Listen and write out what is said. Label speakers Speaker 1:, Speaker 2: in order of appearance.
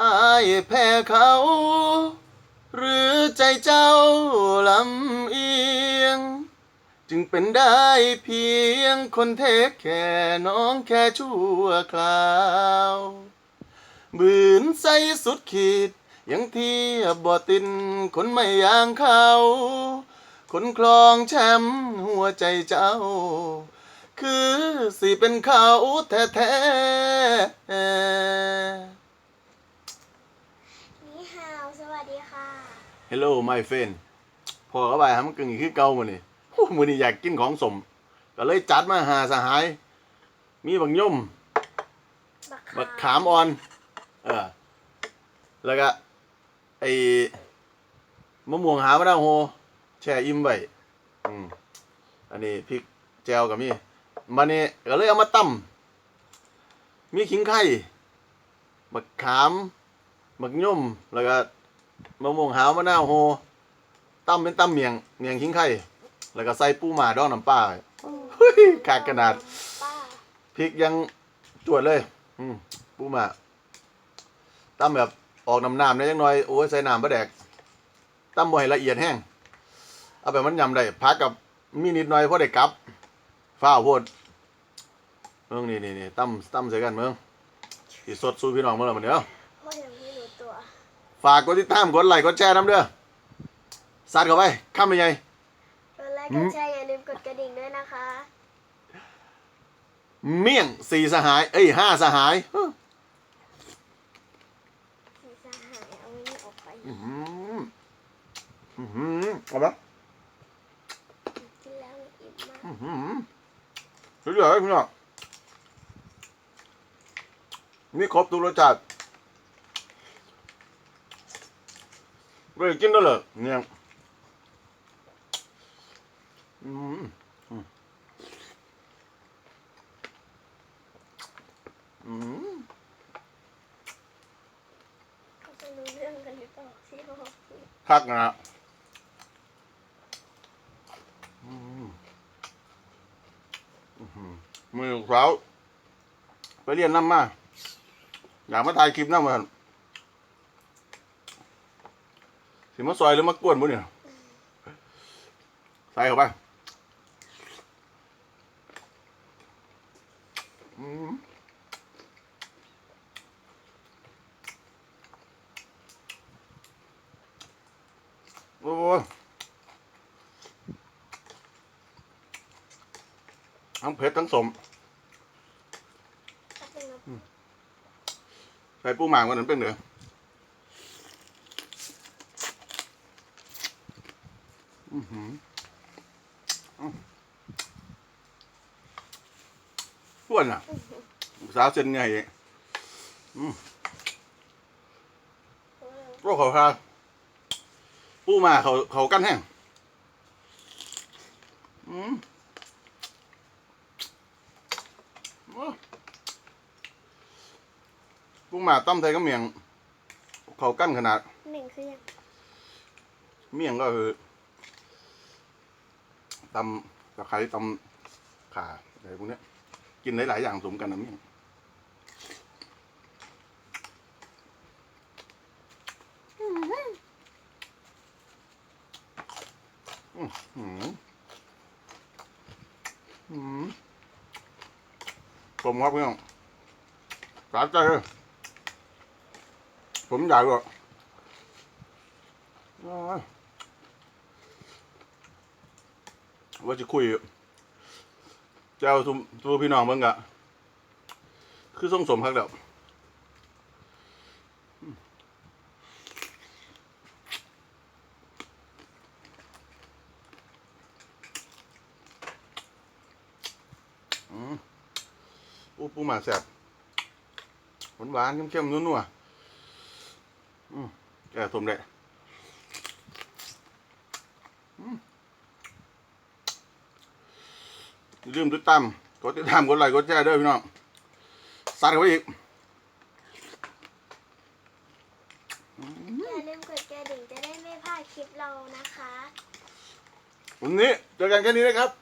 Speaker 1: อายแพ้เขา หรือใจเจ้าลำเอียง จึงเป็นได้เพียงคนเทคแค่น้องแค่ชั่วคราวบืนใส่สุดขีด ยังเทียบบ่ตินคนไม่อย่างเขา คนคลองแชมป์หัวใจเจ้า คือสิเป็นเขาแท้ๆ
Speaker 2: นี่ฮาวสวัสดีค่ะ
Speaker 1: Hello my friend พอเข้าไปฮะมันกึ่งคือเก่ามือนี่โอ้มือนี่อยากกินของสม ก็เลยจัดมาหาสหาย มีบักย่ม
Speaker 2: บัก
Speaker 1: บักขามอ่อน เออ แล้วก็ไอ้มะม่วงหามะนาวโฮแช่อิ่มไว้อืมอันนี้พริกแจวกับมีมานี่ก็เลยเอามาตั้มมีขิงไข่บักขามบักย่มแล้วก็ มะม่วงหาวมะนาวโฮตั้มเป็นตั้มเมียงเมียงขิงไข่แล้วก็ใส่ปูหมาดองน้ำปลาเฮ้ยขาดขนาด
Speaker 2: ป้า
Speaker 1: พริกยังจวดเลย อืมปูมาตั้มแบบออกน้ำน้ำได้ยังน้อยโอ้ยใส่น้ำปลาแดกตั้มบ่ให้ละเอียดแห้งเอาแบบมันยำได้พักกับมีนิดหน่อยเพราะได้กลับฟ้าโพดเมืองนี่นี่นี่ตั้มตั้มใส่กันเมืองที่สดสู้พี่น้องเมื่อไหร่มันเดียว
Speaker 2: พ่อยังไม่รู้ตัว
Speaker 1: ฝากกดติดตามกดไลค์กดแชร์น้ำเด้อซัดเข้าไปข้ามไปไง
Speaker 2: ตอนแรก
Speaker 1: อื
Speaker 2: ก
Speaker 1: ม
Speaker 2: ดแชร์อย่าลืมกดกระดิ่งด้วยนะคะ
Speaker 1: เมี่ยงสี่สหาย เอ้ยห้าสหาย
Speaker 2: สีสหายเอาไว้นี่ออกไป
Speaker 1: อื้อหืออื้อหือเอาปะ
Speaker 2: กินแล้วอิ่มมาก
Speaker 1: อื้อหือสุดยอดเลยพี่น้องมีครบทุกรสชาติ ไม่ได้กินแล้วเหรอเนี่ยอืมอืมอืม
Speaker 2: เขาจะรู้เรื่องกันหรือเปล่าที่เขาบอกสิ
Speaker 1: คักนะอืมอื้อหือมือเช้าไปเรียนน้ำมา อยากมาถ่ายคลิปน้ำมัน สิมาซอยหรือมากวนบุเนี่ยใส่เข้าไปอืมโอ้ยทั้งเผ็ดทั้งสม
Speaker 2: ถ้าเป็นแบบ
Speaker 1: ใส่ปูหมากวันนั้นเป็นเหรอ อือหืออื้ออ้วนอะสาวเส้นไงอืมโรคเขาพาปูหมาเขาเขากั้นแห้งอืมโอ้ปูหมาต้มไทยก็เมียง เขากั้นขนาด
Speaker 2: หนึ่งคือยัง
Speaker 1: เมี่ยงก็คือ ตำตะไคร้ตำข่าอะไรพวกเนี้ย กินหลาย ๆ อย่างสมกันนะเมี่ยงอื้อหืออืมผมครับพี่น้องสาใจเลยผมใหญ่กว่าอ้ย ว่าจะคุยเจ้าทุมตัวพี่น้องเบิ่งกะคือส่งสมพักเดียวอืมปูมาแซ่บหวานหวานเข้มๆนัวๆอืมแกสมได้อ ย่าลืมติดตามกดติดตามกดไลค์กดแชร์ด้วยพี่น้องซัดเข้าไปอีก
Speaker 2: อย่าลืมกดกระดิ่งจะได้ไม่พลาดคลิปเรานะคะ
Speaker 1: วันนี้เจอกันแค่นี้นะครับ
Speaker 2: บ๊ายบาย